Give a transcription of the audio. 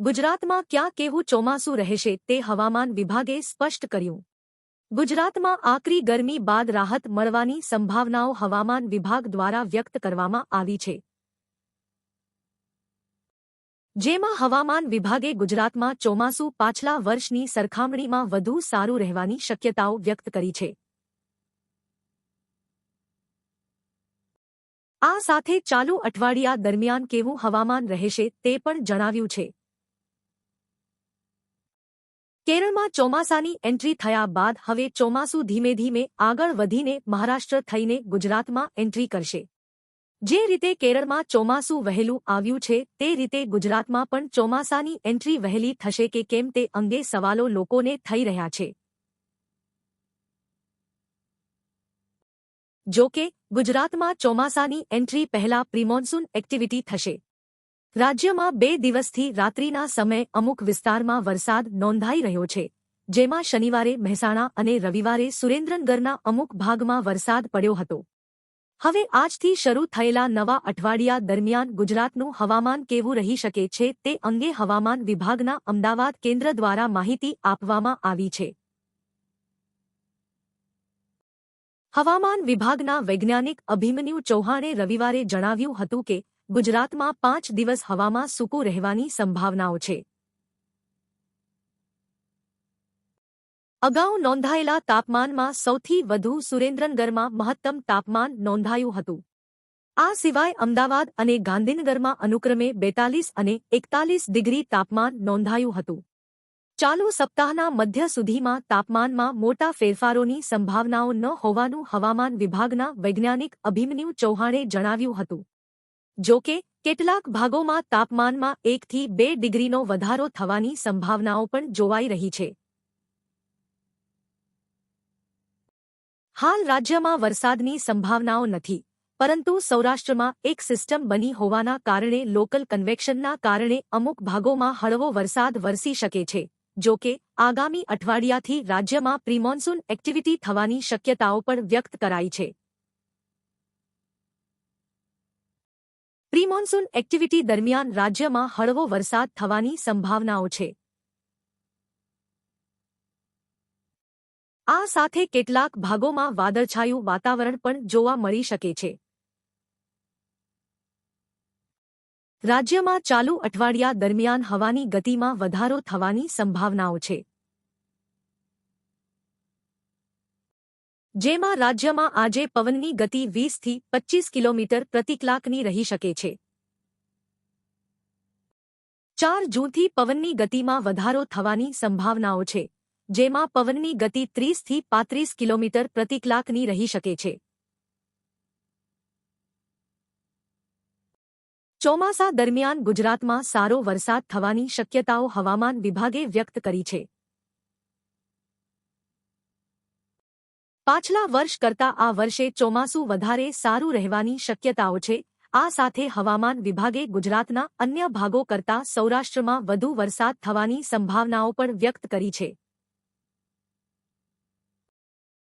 ગુજરાતમાં ક્યાં કેવું ચોમાસું રહેશે તે હવામાન વિભાગે સ્પષ્ટ કર્યું. ગુજરાતમાં આકરી ગરમી બાદ રાહત મળવાની સંભાવનાઓ હવામાન વિભાગ દ્વારા વ્યક્ત કરવામાં આવી છે. જેમાં હવામાન વિભાગે ગુજરાતમાં ચોમાસું પાછલા વર્ષની સરખામણીમાં વધુ સારું રહેવાની શક્યતાઓ વ્યક્ત કરી છે. આ સાથે ચાલુ અઠવાડિયા દરમિયાન કેવું હવામાન રહેશે તે પણ જણાવ્યું છે. કેરળમાં ચોમાસાની એન્ટ્રી થયા બાદ હવે ચોમાસું ધીમે ધીમે આગળ વધીને મહારાષ્ટ્ર થઈને ગુજરાતમાં એન્ટ્રી કરશે. જે રીતે કેરળમાં ચોમાસું વહેલું આવ્યું છે, તે રીતે ગુજરાતમાં પણ ચોમાસાની એન્ટ્રી વહેલી થશે કે કેમ તે અંગે સવાલો લોકોને થઈ રહ્યા છે. જો કે, ગુજરાતમાં ચોમાસાની એન્ટ્રી પહેલા પ્રિમોન્સૂન એક્ટિવિટી થશે. રાજ્યમાં બે દિવસથી રાત્રિના સમયે અમુક વિસ્તારમાં વરસાદ નોંધાઈ રહ્યો છે, જેમાં શનિવારે મહેસાણા અને રવિવારે સુરેન્દ્રનગરના અમુક ભાગમાં વરસાદ પડ્યો હતો. હવે આજથી શરૂ થયેલા નવા અઠવાડિયા દરમિયાન ગુજરાતનું હવામાન કેવું રહી શકે છે તે અંગે હવામાન વિભાગના અમદાવાદ કેન્દ્ર દ્વારા માહિતી આપવામાં આવી છે. હવામાન વિભાગના વૈજ્ઞાનિક અભિમન્યુ ચૌહાણે રવિવારે જણાવ્યું હતું કે ગુજરાતમાં પાંચ દિવસ હવામાં સૂકું રહેવાની સંભાવનાઓ છે. અગાઉ નોંધાયેલા તાપમાનમાં સૌથી વધુ સુરેન્દ્રનગરમાં મહત્તમ તાપમાન નોંધાયું હતું. આ સિવાય અમદાવાદ અને ગાંધીનગરમાં અનુક્રમે બેતાલીસ અને એકતાલીસ ડિગ્રી તાપમાન નોંધાયું હતું. ચાલુ સપ્તાહના મધ્ય સુધીમાં તાપમાનમાં મોટા ફેરફારોની સંભાવનાઓ ન હોવાનું હવામાન વિભાગના વૈજ્ઞાનિક અભિમન્યુ ચૌહાણે જણાવ્યું હતું. જો કે, કેટલાક ભાગોમાં તાપમાનમાં એકથી બે ડિગ્રીનો વધારો થવાની સંભાવનાઓ પણ જોવાઈ રહી છે. હાલ રાજ્યમાં વરસાદની સંભાવનાઓ નથી, પરંતુ સૌરાષ્ટ્રમાં એક સિસ્ટમ બની હોવાના કારણે લોકલ કન્વેક્શનના કારણે અમુક ભાગોમાં હળવો વરસાદ વરસી શકે છે. જો કે, આગામી અઠવાડિયાથી રાજ્યમાં પ્રિમોન્સૂન એક્ટિવિટી થવાની શક્યતાઓ પણ વ્યક્ત કરાઈ છે. પ્રિમોન્સૂન એક્ટિવિટી દરમિયાન રાજ્યમાં હળવો વરસાદ થવાની સંભાવનાઓ છે. આ સાથે કેટલાક ભાગોમાં વાદળછાયું વાતાવરણ પણ જોવા મળી શકે છે. રાજ્યમાં ચાલુ અઠવાડિયા દરમિયાન હવાની ગતિમાં વધારો થવાની સંભાવનાઓ છે. જેમાં રાજ્યમાં આજે પવનની ગતિ વીસથી પચ્ચીસ કિલોમીટર પ્રતિ કલાકની રહી શકે છે. ચાર જૂનથી પવનની ગતિમાં વધારો થવાની સંભાવનાઓ છે, જેમાં પવનની ગતિ ત્રીસથી પાંત્રીસ કિલોમીટર પ્રતિ કલાકની રહી શકે છે. ચોમાસા દરમિયાન ગુજરાતમાં સારો વરસાદ થવાની શક્યતાઓ હવામાન વિભાગે વ્યક્ત કરી છે. પાછલા વર્ષ કરતા આ વર્ષે ચોમાસું વધારે સારું રહેવાની શક્યતાઓ છે. આ સાથે હવામાન વિભાગે ગુજરાતના અન્ય ભાગો કરતા સૌરાષ્ટ્રમાં વધુ વરસાદ થવાની સંભાવનાઓ પણ વ્યક્ત કરી છે.